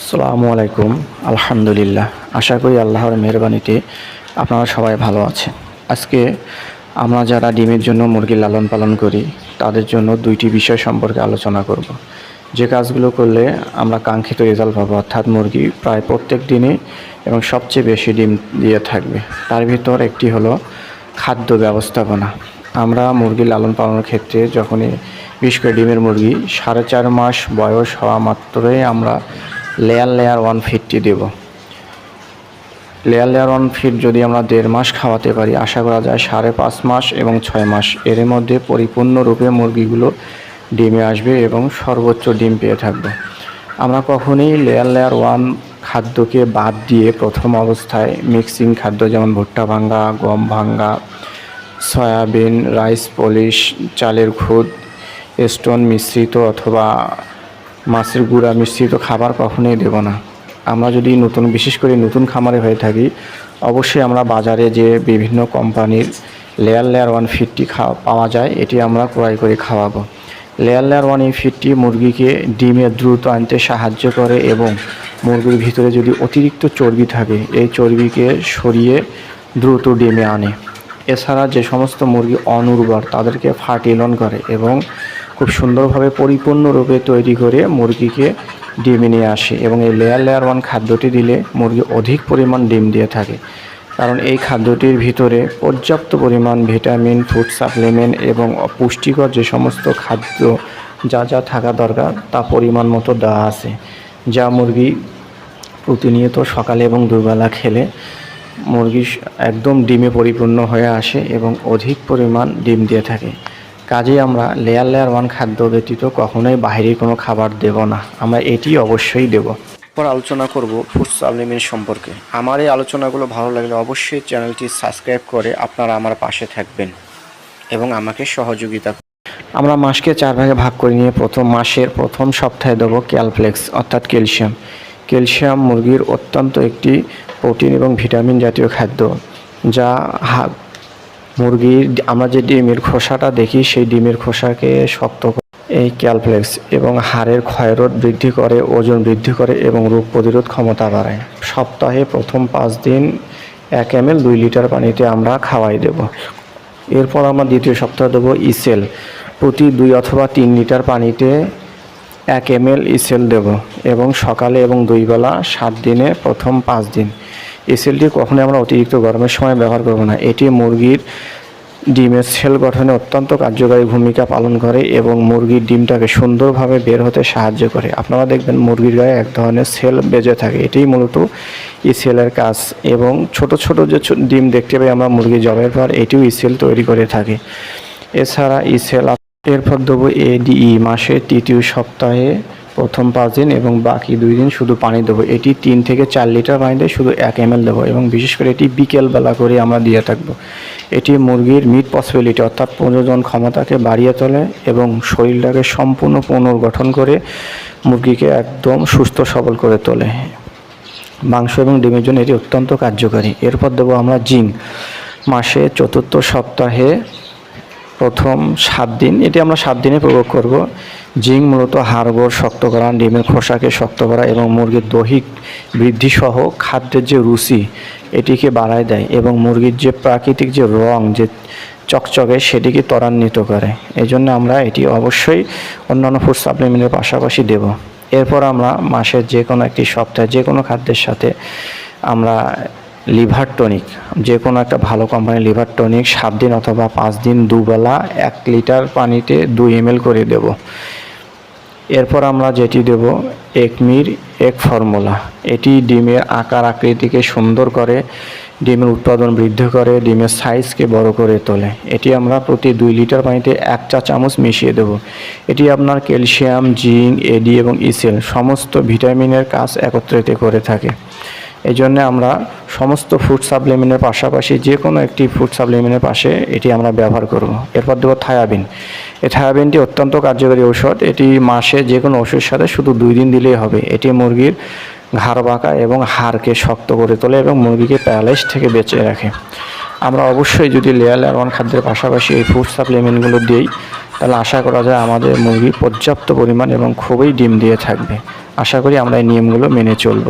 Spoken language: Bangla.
আসসালামু আলাইকুম, আলহামদুলিল্লাহ। আশা করি আল্লাহর মেহরবানিতে আপনারা সবাই ভালো আছেন। আজকে আমরা যারা ডিমের জন্য মুরগি লালন পালন করি, তাদের জন্য দুইটি বিষয় সম্পর্কে আলোচনা করব। যে কাজগুলো করলে আমরা কাঙ্ক্ষিত রেজাল্ট পাবো, অর্থাৎ মুরগি প্রায় প্রত্যেক দিনে এবং সবচেয়ে বেশি ডিম দিয়ে থাকবে। তার ভিতর একটি হলো খাদ্য ব্যবস্থাপনা। আমরা মুরগি লালন পালনের ক্ষেত্রে যখনই বিশেষ করে ডিমের মুরগি সাড়ে চার মাস বয়স হওয়া মাত্রই আমরা লেয়ার লেয়ার ওয়ান ফিটটি দেব। লেয়ার লেয়ার ওয়ান ফিট যদি আমরা দেড় মাস খাওয়াতে পারি, আশা করা যায় সাড়ে পাঁচ মাস এবং ছয় মাস। এর মধ্যে পরিপূর্ণরূপে মুরগিগুলো ডিমে আসবে এবং সর্বোচ্চ ডিম পেয়ে থাকবে। আমরা কখনোই লেয়ার লেয়ার ওয়ান খাদ্যকে বাদ দিয়ে প্রথম অবস্থায় মিক্সিং খাদ্য যেমন ভুট্টা ভাঙ্গা, গম ভাঙ্গা, সয়াবিন রাইস পলিশ চালের খুদ স্টোন মিশ্রিত অথবা মাছের গুঁড়া মিশ্রিত খাবার কখনোই দেব না। আমরা যদি নতুন, বিশেষ করে নতুন খামারে হয়ে থাকি, অবশ্যই আমরা বাজারে যে বিভিন্ন কোম্পানির লেয়ার লেয়ার ওয়ান ফিটটি খাওয়া, পাওয়া যায়, এটি আমরা ক্রয় করে খাওয়াবো। লেয়ার লেয়ার ওয়ান এই ফিটটি মুরগিকে ডিমে দ্রুত আনতে সাহায্য করে এবং মুরগির ভিতরে যদি অতিরিক্ত চর্বি থাকে, এই চর্বিকে সরিয়ে দ্রুত ডিমে আনে। এছাড়া যে সমস্ত মুরগি অনুর্বর, তাদেরকে ফার্টিলন করে এবং খুব সুন্দরভাবে পরিপূর্ণরূপে তৈরি করে মুরগিকে ডিমে নিয়ে আসে এবং এই লেয়ার লেয়ার ওয়ান খাদ্যটি দিলে মুরগি অধিক পরিমাণ ডিম দিয়ে থাকে। কারণ এই খাদ্যটির ভিতরে পর্যাপ্ত পরিমাণ ভিটামিন ফুড সাপ্লিমেন্ট এবং পুষ্টিকর যে সমস্ত খাদ্য যা যা থাকা দরকার তা পরিমাণ মতো দেওয়া আছে, যা মুরগি প্রতিনিয়ত সকালে এবং দুবেলা খেলে মুরগি একদম ডিমে পরিপূর্ণ হয়ে আসে এবং অধিক পরিমাণ ডিম দিয়ে থাকে। কাজেই আমরা লেয়ার লেয়ার ওয়ান খাদ্য ব্যতীত কখনোই বাইরে কোনো খাবার দেব না। আমরা এটি অবশ্যই দেব। পর আলোচনা করব ফুড সাপ্লিমেন্ট সম্পর্কে। আমার এই আলোচনাগুলো ভালো লাগলে অবশ্যই চ্যানেলটি সাবস্ক্রাইব করে আপনারা আমার পাশে থাকবেন এবং আমাকে সহযোগিতা আমরা মাসকে চার ভাগে ভাগ করে নিয়ে প্রথম মাসের প্রথম সপ্তাহে দেবো ক্যালফ্লেক্স অর্থাৎ ক্যালসিয়াম ক্যালসিয়াম মুরগির অত্যন্ত একটি প্রোটিন এবং ভিটামিন জাতীয় খাদ্য যা হা- মুরগির আমরা যে ডিমের খোসাটা দেখি, সেই ডিমের খোসাকে শক্ত এই ক্যালফ্লেক্স এবং হাড়ের ক্ষয়রোধ বৃদ্ধি করে, ওজন বৃদ্ধি করে এবং রোগ প্রতিরোধ ক্ষমতা বাড়ায়। সপ্তাহে প্রথম পাঁচ দিন এক এম এল দুই লিটার পানিতে আমরা খাওয়াই দেব। এরপর আমরা দ্বিতীয় সপ্তাহে দেবো ইসেল। প্রতি দুই অথবা তিন লিটার পানিতে এক এম এল ইসেল দেব এবং সকালে এবং দুই বেলা সাত দিনে প্রথম পাঁচ দিন। ইসেলটি কখনোই আমরা অতিরিক্ত গরমের সময় ব্যবহার করব না। এটি মুরগির ডিমের সেল গঠনে অত্যন্ত কার্যকারী ভূমিকা পালন করে এবং মুরগির ডিমটাকে সুন্দরভাবে বের হতে সাহায্য করে। আপনারা দেখবেন মুরগির গায়ে এক ধরনের সেল বেজে থাকে। এটাই মূলত এই সেলের কাজ এবং ছোট ছোট যে ডিম দেখতে পাই আমরা মুরগি জবের পর, এটিও ইসেল তৈরি করে থাকে। এছাড়া ইসেল এরপর দেবো এডিই মাসের তৃতীয় সপ্তাহে প্রথম পাঁচ দিন এবং বাকি দুই দিন শুধু পানি দেবো। এটি তিন থেকে চার লিটার পানিতে শুধু এক এম দেবো এবং বিশেষ করে এটি বিকেলবেলা করে আমরা দিয়ে থাকব। এটি মুরগির মিট পসিবিলিটি অর্থাৎ প্রযোজন ক্ষমতাকে বাড়িয়ে তোলে এবং শরীরটাকে সম্পূর্ণ পুনর্গঠন করে মুরগিকে একদম সুস্থ সবল করে তোলে। মাংস এবং ডিমের জন্য এটি অত্যন্ত কার্যকারী। এরপর দেবো আমরা জিঙ্ক। মাসে চতুর্থ সপ্তাহে প্রথম সাত দিন, এটি আমরা সাত দিনে প্রয়োগ করব। জিঙ্ক মূলত হাড়গোড় শক্ত করা, ডিমের খোসাকে শক্ত করা এবং মুরগির দৈহিক বৃদ্ধি সহ খাদ্যের যে রুচি, এটিকে বাড়ায় দেয় এবং মুরগির যে প্রাকৃতিক যে রং, যে চকচকে, সেটিকে ত্বরান্বিত করে। এই জন্য আমরা এটি অবশ্যই অন্যান্য ফুড সাপ্লিমেন্টের পাশাপাশি দেব। এরপর আমরা মাসের যে কোনো একটি সপ্তাহে যে কোনো খাদ্যের সাথে আমরা লিভার টনিক, যে কোনো একটা ভালো কোম্পানির লিভার টনিক সাত দিন অথবা পাঁচ দিন দুবেলা এক লিটার পানিতে দুই এম করে দেব। এরপর আমরা যেটি দেব, একমির, এক ফর্মুলা। এটি ডিমের আকার আকৃতিকে সুন্দর করে, ডিমের উৎপাদন বৃদ্ধি করে, ডিমের সাইজকে বড় করে তোলে। এটি আমরা প্রতি দুই লিটার পানিতে এক চা চামচ মিশিয়ে দেব। এটি আপনার ক্যালসিয়াম, জিঙ্ক এডি এবং ইসেল সমস্ত ভিটামিনের কাজ একত্রিত করে থাকে। এই জন্য আমরা সমস্ত ফুড সাপ্লিমেন্টের পাশাপাশি যে কোনো একটি ফুড সাপ্লিমেন্টের পাশে এটি আমরা ব্যবহার করব। এরপর দেবো থায়াবিন। এই থায়াবিনটি অত্যন্ত কার্যকরী ঔষধ। এটি মাসে যে কোনো ওষুধের সাথে শুধু দুই দিন দিলেই হবে। এটি মুরগির ঘাড় বাঁকা এবং হাড়কে শক্ত করে তোলে এবং মুরগিকে প্যারালাইজ থেকে বেঁচে রাখে। আমরা অবশ্যই যদি লেয়ার লেয়ার খাদ্যের পাশাপাশি এই ফুড সাপ্লিমেন্টগুলো দিই, তাহলে আশা করা যায় আমাদের মুরগি পর্যাপ্ত পরিমাণ এবং খুবই ডিম দিয়ে থাকবে। আশা করি আমরা এই নিয়মগুলো মেনে চলব।